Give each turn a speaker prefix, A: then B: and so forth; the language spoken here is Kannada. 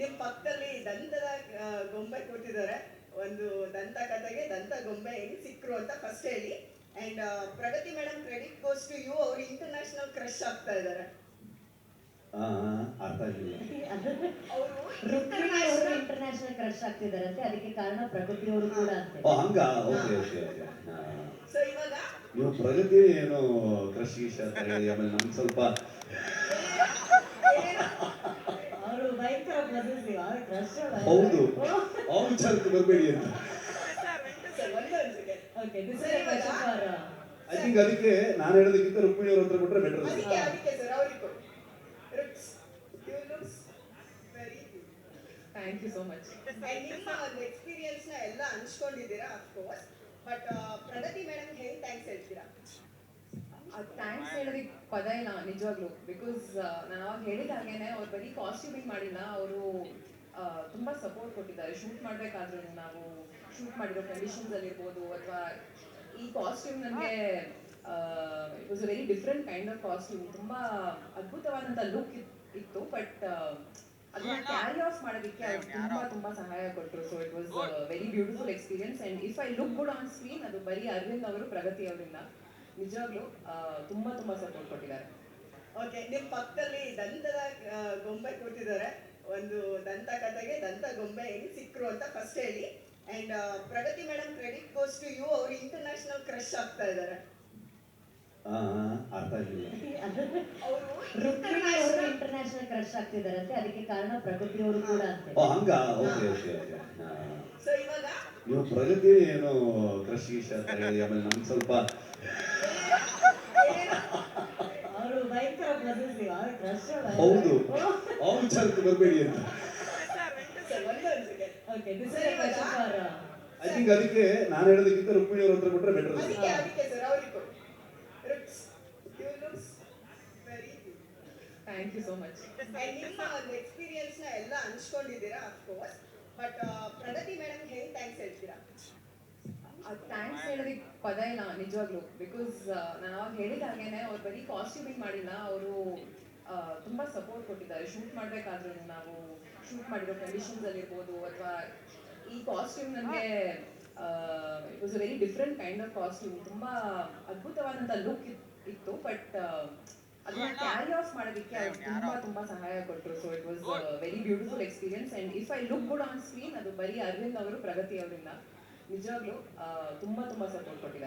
A: ನಿಮ್ ಪಕ್ಕದಲ್ಲಿ ದಂತದ ಗೊಂಬೆ ಕೂತಿದ್ದಾರೆ. ಒಂದು ದಂತ ಕಥೆಗೆ ದಂತ ಗೊಂಬೆ ಹೆಂಗ್ ಸಿಕ್ಕರು ಅಂತ ಫಸ್ಟ್ ಹೇಳಿ. And Pragati madam credit goes to you ಅವ್ರು ಇಂಟರ್ನ್ಯಾಷನಲ್ ಕ್ರಶ್ ಆಗ್ತಾ ಇದ್ದಾರೆ.
B: ಆ, ಅರ್ಥ
A: ಅವರು
C: ಇಂಟರ್ನ್ಯಾಷನಲ್ ಕ್ರಶ್ ಆಗ್ತಿದಾರಂತೆ ಅದಕ್ಕೆ ಕಾರಣ ಪ್ರಗತಿ ಅವರು ಕೂಡ ಅಂತೆ.
B: ಓ ಹಂಗ? ಓಕೆ ಓಕೆ
A: ಸೊ ಇವಾಗ
B: ನೀವು ಪ್ರಗತಿ ಏನು ಕೃಷಿ ಗೀಷ ಅಂತ ಹೇಳಿ ಆಮೇಲೆ ನಮ್ಗೆ ಸ್ವಲ್ಪ
C: ಅವರು ಭಯಂಕರ ಪೊಸೆಸಿವ್ ಅವ್ರ ಕ್ರಶ್
B: ಹೌದು. ಆ ವಿಚಾರಕ್ಕೆ ಬರಬೇಡಿ ಅಂತ. ಐ ಥಿಂಕ್ ಅದಕ್ಕೆ ನಾನು ಹೇಳೋದಕ್ಕಿಂತ ರುಕ್ಮಿಣಿ ಅವ್ರ ಹತ್ರ better
A: looks
D: thank you so much
A: ನಿಮ್ಮ ಒಂದು ಎಕ್ಸ್ಪೀರಿಯನ್ಸ್ನ ಎಲ್ಲ ಹಂಚ್ಕೊಂಡಿದ್ದೀರಾ? Of course but Pragati madam ಹೆಂಗ್ ಥ್ಯಾಂಕ್ಸ್ ಹೇಳ್ತೀರಾ?
D: ಥ್ಯಾಂಕ್ಸ್ ಹೇಳೋದಕ್ಕೆ ಪದ ಇಲ್ಲ ನಿಜವಾಗ್ಲೂ. ಬಿಕಾಸ್ ನಾನು ಅವಾಗ ಹೇಳಿದ ಹಾಗೇನೆ ಅವ್ರು ಬರೀ ಕಾಸ್ಟ್ಯೂಮಿಂಗ್ ಮಾಡಿಲ್ಲ ಅವರು ಸಪೋರ್ಟ್ ಕೊಟ್ಟಿದ್ದಾರೆ. ಶೂಟ್ ಮಾಡ್ಬೇಕಾದ್ರೂ ನಾವು ಶೂಟ್ ಮಾಡಿರೋ ಕಂಡೀಷನ್ಸ್ ಅಲ್ಲಿ ಇರ್ಬೋದು ಅಥವಾ ಈ ಕಾಸ್ಟ್ಯೂಮ್ ನನಗೆ it was a very different kind of costume ತುಂಬಾ ಅದ್ಭುತವಾದಂಥ ಲುಕ್ ಇತ್ತು ಬಟ್ ಅದನ್ನ ಕ್ಯಾರಿ ಆಫ್ ಮಾಡೋದಕ್ಕೆ ಅವ್ರು ತುಂಬಾ ತುಂಬಾ ಸಹಾಯ ಕೊಟ್ಟರು so it was very beautiful experience and if I look good on screen ಅದು ಬರೀ ಅರವಿಂದ್ ಅವರು ಪ್ರಗತಿ ಅವರಿಂದ. ನಿಜವಾಗ್ಲೂ ತುಂಬಾ ತುಂಬಾ ಸಪೋರ್ಟ್ ಕೊಟ್ಟಿದ್ದಾರೆ.
A: ಓಕೆ ನಿಮ್ಮ ಪಕ್ಕದಲ್ಲಿ ದಂತದ ಆ, ಗೊಂಬೆ ಕೂತಿದ್ದಾರೆ ಒಂದು ದಂತ ಕಥೆಗೆ ದಂತ ಗೊಂಬೆ ಹೆಂಗ್ ಸಿಕ್ರು ಅಂತ ಫಸ್ಟ್ ಹೇಳಿ. And Pragati madam credit goes to you ಅವ್ರು ಇಂಟರ್ನ್ಯಾಷನಲ್ ಕ್ರಶ್ ಆಗ್ತಾ ಇದ್ದಾರೆ
B: ಆ, ಅರ್ಥ ಆಗಿಲ್ಲ
A: ಅವರು
C: ಇಂಟರ್ನ್ಯಾಷನಲ್ ಕ್ರಶ್ ಅಂತ ಅದಕ್ಕೆ ಕಾರಣ ಪ್ರಗತಿ ಅವರು ಕೂಡ ಅಂತೆ.
B: ಓ ಹಂಗ? Okay okay okay.
A: ಸೊ ಇವಾಗ
B: ನೀವು ಪ್ರಗತಿ ಏನು ಕೃಷಿ ಅಂತ ಹೇಳಿ ಆಮೇಲೆ ನಮ್ಗೆ ಸ್ವಲ್ಪ
C: ಅವರು ಭಯಂಕರ ಪೊಸೆಸಿವ್ ಅವ್ರ ಕ್ರಶ್
B: ಹೌದು. ಆ ವಿಚಾರಕ್ಕೆ ಬರಬೇಡಿ ಅಂತ. ಐ ಥಿಂಕ್ ಅದಕ್ಕೆ ನಾನು ಹೇಳೋದಕ್ಕಿಂತ ರುಕ್ಮಿಣಿ ಅವ್ರ ಹತ್ರ ಬಿಟ್ರೆ
A: better
D: thank you so much
A: ನಿಮ್ಮ ಎಕ್ಸ್ಪೀರಿಯನ್ಸ್ ಎಲ್ಲ ಹಂಚ್ಕೊಂಡಿದ್ದೀರಾ? Of course but Pragati madam thanks
D: ಹೇಳೋದಕ್ಕೆ ಪದ ಇಲ್ಲ ನಿಜವಾಗ್ಲೂ. ಬಿಕಾಸ್ ನಾನು ಅವಾಗ ಹೇಳಿದ ಹಾಗೇನೆ ಅವ್ರು ಬರೀ ಕಾಸ್ಟ್ಯೂಮಿಂಗ್ ಮಾಡಿಲ್ಲ ಅವರು ತುಂಬಾ ಸಪೋರ್ಟ್ ಕೊಟ್ಟಿದ್ದಾರೆ. ಶೂಟ್ ಮಾಡಬೇಕಾದ್ರೂ ನಾವು ಶೂಟ್ ಮಾಡಿರೋ ಕಂಡೀಷನ್ಸ್ ಇರ್ಬೋದು ಅಥವಾ ಈ ಕಾಸ್ಟ್ಯೂಮ್ ನನಗೆ it was a very different kind of costume ತುಂಬಾ ಅದ್ಭುತವಾದಂಥ ಲುಕ್ ಇತ್ತು ಬಟ್ ಅದನ್ನ ಕ್ಯಾರಿ ಆಫ್ ಮಾಡೋದಕ್ಕೆ ಅವ್ರು ತುಂಬಾ ತುಂಬಾ ಸಹಾಯ ಕೊಟ್ಟರು so it was very beautiful experience and if I look good on screen ಅದು ಬರೀ ಅರವಿಂದ್ ಅವರು ಪ್ರಗತಿ ಅವರಿಂದ. ನಿಜವಾಗ್ಲೂ ತುಂಬಾ ತುಂಬಾ ಸಪೋರ್ಟ್ ಕೊಟ್ಟಿದ್ದಾರೆ.